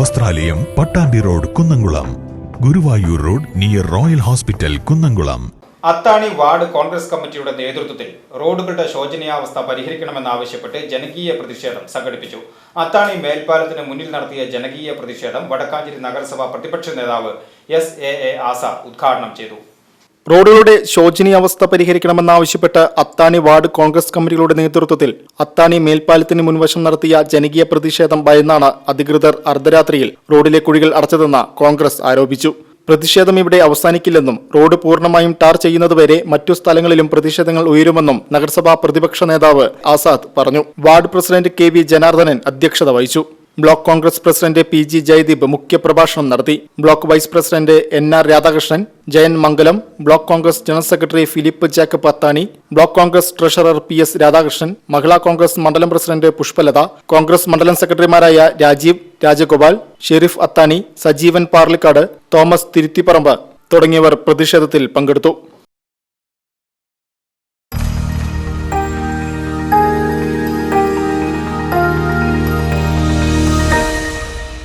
വസ്ത്രാലയം Pattambi road Kunnamkulam. Guruvayur road near royal hospital Kunnamkulam. Athani ward Congress കമ്മിറ്റിയുടെ നേതൃത്വത്തിൽ റോഡുകളുടെ ശോചനീയാവസ്ഥ പരിഹരിക്കണമെന്നാവശ്യപ്പെട്ട് ജനകീയ പ്രതിഷേധം സംഘടിപ്പിച്ചു. അത്താണി മേൽപ്പാലത്തിന് മുന്നിൽ നടത്തിയ ജനകീയ പ്രതിഷേധം വടക്കാഞ്ചേരി നഗരസഭ പ്രതിപക്ഷ നേതാവ് എസ് എ എ ആസ ഉദ്ഘാടനം ചെയ്തു. റോഡുകളുടെ ശോചനീയാവസ്ഥ പരിഹരിക്കണമെന്നാവശ്യപ്പെട്ട് അത്താണി വാർഡ് കോൺഗ്രസ് കമ്മിറ്റികളുടെ നേതൃത്വത്തിൽ അത്താണി മേൽപ്പാലത്തിന് മുൻവശം നടത്തിയ ജനകീയ പ്രതിഷേധം ഭയന്നാണ് അധികൃതർ അർദ്ധരാത്രിയിൽ റോഡിലെ കുഴികൾ അടച്ചതെന്ന് കോൺഗ്രസ് ആരോപിച്ചു. പ്രതിഷേധം ഇവിടെ അവസാനിക്കില്ലെന്നും റോഡ് പൂർണമായും ടാർ ചെയ്യുന്നതുവരെ മറ്റു സ്ഥലങ്ങളിലും പ്രതിഷേധങ്ങൾ ഉയരുമെന്നും നഗരസഭാ പ്രതിപക്ഷ നേതാവ് ആസാദ് പറഞ്ഞു. Ward president K V Janardhanan അധ്യക്ഷത വഹിച്ചു. Block Congress president P G Jayadeep മുഖ്യപ്രഭാഷണം നടത്തി. Block vice president N R Radhakrishnan Jayan Mangalam block Congress general secretary Philip Jacob Athani block Congress treasurer P S Radhakrishnan Mahila Congress മണ്ഡലം president Pushpalatha Congress മണ്ഡലം സെക്രട്ടറിമാരായ Rajeev Rajagopal Sherif Athani Sajeevan Parlikkad Thomas Thiruthiparambu തുടങ്ങിയവർ പ്രതിഷേധത്തിൽ പങ്കെടുത്തു.